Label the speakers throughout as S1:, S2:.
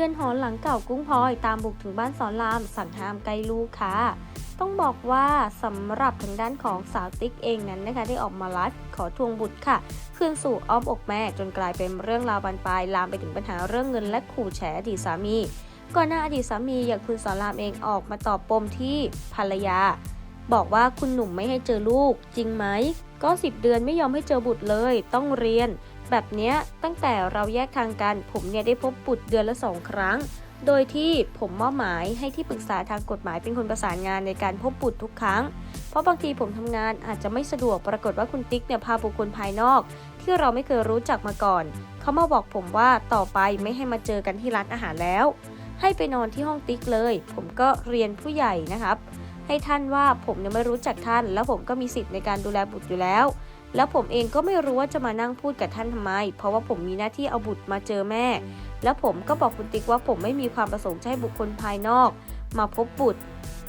S1: รือนหอนหลังเก่ากุ้งพลอยตามบุกถึงบ้านสอนราม สั่งห้ามใกลลูกค่ะ ต้องบอกว่าสำหรับทางด้านของสาวติ๊กเองนั้นนะคะ ได้ออกมาไลฟ์ขอทวงบุตรค่ะ คืนสู่อ้อมอกแม่จนกลายเป็นเรื่องราวบานปลายลามไปถึงปัญหาเรื่องเงินและขู่แฉอดีตสามี ก่อนหน้าอดีตสามีอย่างคุณสอนรามเองออกมาตอบปมที่ภรรยา บอกว่าคุณหนุ่มไม่ให้เจอลูกจริงไหมก็ 10 เดือนไม่ยอมให้เจอบุตรเลย ต้องเรียน แบบนี้ตั้งแต่เราแยกทางกัน ผมเนี่ยได้พบบุตรเดือนละสองครั้ง โดยที่ผมมอบหมายให้ที่ปรึกษาทางกฎหมายเป็นคนประสานงานในการพบบุตรทุกครั้ง เพราะบางทีผมทำงานอาจจะไม่สะดวกปรากฏว่าคุณติ๊กเนี่ยพาบุคคลภายนอก ที่เราไม่เคยรู้จักมาก่อน เขามาบอกผมว่าต่อไปไม่ให้มาเจอกันที่ร้านอาหารแล้ว ให้ไปนอนที่ห้องติ๊กเลย ผมก็เรียนผู้ใหญ่นะครับ ให้ท่านว่าผมเนี่ยไม่รู้จักท่าน แล้วผมก็มีสิทธิ์ในการดูแลบุตรอยู่แล้ว แล้วผมเองก็ไม่รู้ว่าจะมานั่งพูดกับท่านทำไม เพราะว่าผมมีหน้าที่เอาบุตรมาเจอแม่ แล้วผมก็บอกคุณติ๊กว่าผมไม่มีความประสงค์จะให้บุคคลภายนอก มาพบบุตร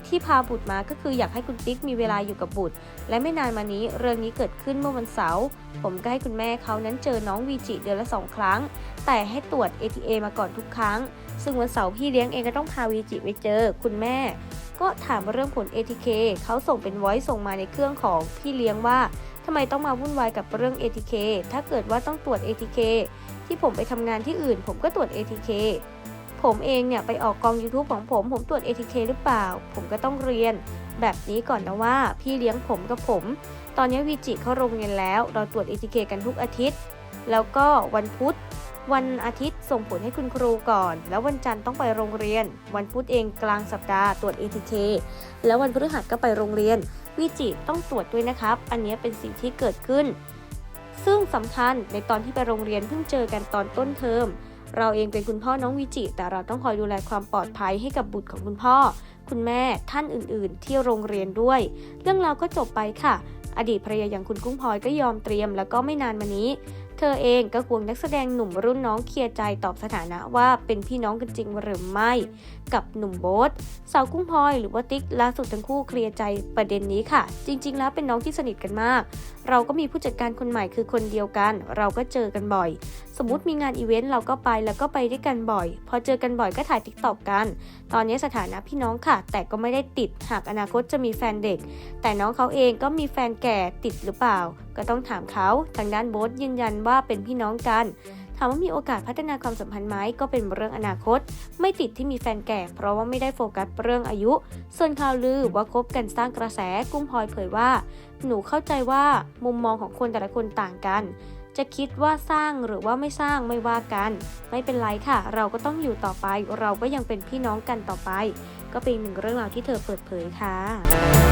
S1: ที่พาบุตรมาก็คืออยากให้คุณติ๊กมีเวลาอยู่กับบุตร และไม่นานมานี้เรื่องนี้เกิดขึ้นเมื่อวันเสาร์ผมก็ให้คุณแม่เขานั้นเจอน้องวีจิเดือนละสองครั้ง แต่ให้ตรวจ ATA มาก่อนทุกครั้ง ซึ่งวันเสาร์พี่เลี้ยงเองก็ต้องพาวีจิไปเจอ คุณแม่ ก็ถามเรื่องผล ATK เขาส่งเป็น voice ส่งมาในเครื่องของพี่เลี้ยงว่า ทำไมต้องมาวุ่นวายกับเรื่อง ATK ถ้าเกิดว่าต้องตรวจ ATK ที่ผมไปทำงานที่อื่น ผมก็ตรวจ ATK ผมเองเนี่ยไปออกกอง YouTube ของผม ผมตรวจ ATK หรือเปล่า ผมก็ต้องเรียน แบบนี้ก่อนนะว่า พี่เลี้ยงผมกับผม ตอนนี้วีจิเข้าโรงเรียนแล้ว เราตรวจ ATK กันทุกอาทิตย์ แล้วก็วันพุธ วันอาทิตย์ส่งผลให้คุณครูก่อน แล้ววันจันทร์ต้องไปโรงเรียน วันพุธเองกลางสัปดาห์ตรวจ ATK แล้ววันพฤหัสก็ไปโรงเรียน วิจิต้องตรวจด้วยนะครับ อันนี้เป็นสิ่งที่เกิดขึ้น ซึ่งสำคัญในตอนที่ไปโรงเรียนเพิ่งเจอกันตอนต้นเทอมเราเองเป็นคุณพ่อน้องวิจิ แต่เราต้องคอยดูแลความปลอดภัยให้กับบุตรของคุณพ่อ คุณแม่ท่านอื่นๆ ที่โรงเรียนด้วย เรื่องราวก็จบไปค่ะ อดีตภรรยาอย่างคุณกุ้งพลอยก็ยอมเตรียม แล้วก็ไม่นานมานี้ เธอเองก็ควงนักแสดงหนุ่มรุ่นน้องเคลียร์ใจตอบสถานะว่าเป็นพี่น้องกันจริงหรือไม่ กับหนุ่มโบ๊ทสาวกุ้งพลอยหรือว่าติ๊กล่าสุดทั้งคู่เคลียร์ใจประเด็นนี้ค่ะ จริง ๆ แล้วเป็นน้องที่สนิทกันมาก เราก็มีผู้จัดการคนใหม่คือคนเดียวกัน เราก็เจอกันบ่อย สมมติมีงานอีเวนต์เราก็ไปแล้วก็ไปด้วยกันบ่อย พอเจอกันบ่อยก็ถ่ายทิกตอกกัน ตอนนี้สถานะพี่น้องค่ะ แต่ก็ไม่ได้ติดหากอนาคตจะมีแฟนเด็ก แต่น้องเขาเองก็มีแฟนแก่ติดหรือเปล่า ก็ต้องถามเขาทางด้านโบ๊ทยืนยันว่าว่าเป็นพี่น้องกัน ถามว่ามีโอกาสพัฒนาความสัมพันธ์ไหมก็เป็นเรื่องอนาคต ไม่ติดที่มีแฟนแก่ เพราะว่าไม่ได้โฟกัสเรื่องอายุ ส่วนข่าวลือว่าคบกันสร้างกระแสกุ้งพลอยเผยว่า หนูเข้าใจว่ามุมมองของคนแต่ละคนต่างกัน จะคิดว่าสร้างหรือว่าไม่สร้างไม่ว่ากัน ไม่เป็นไรค่ะ เราก็ต้องอยู่ต่อไป เราก็ยังเป็นพี่น้องกันต่อไป ก็เป็นหนึ่งเรื่องราวที่เธอเปิดเผยค่ะ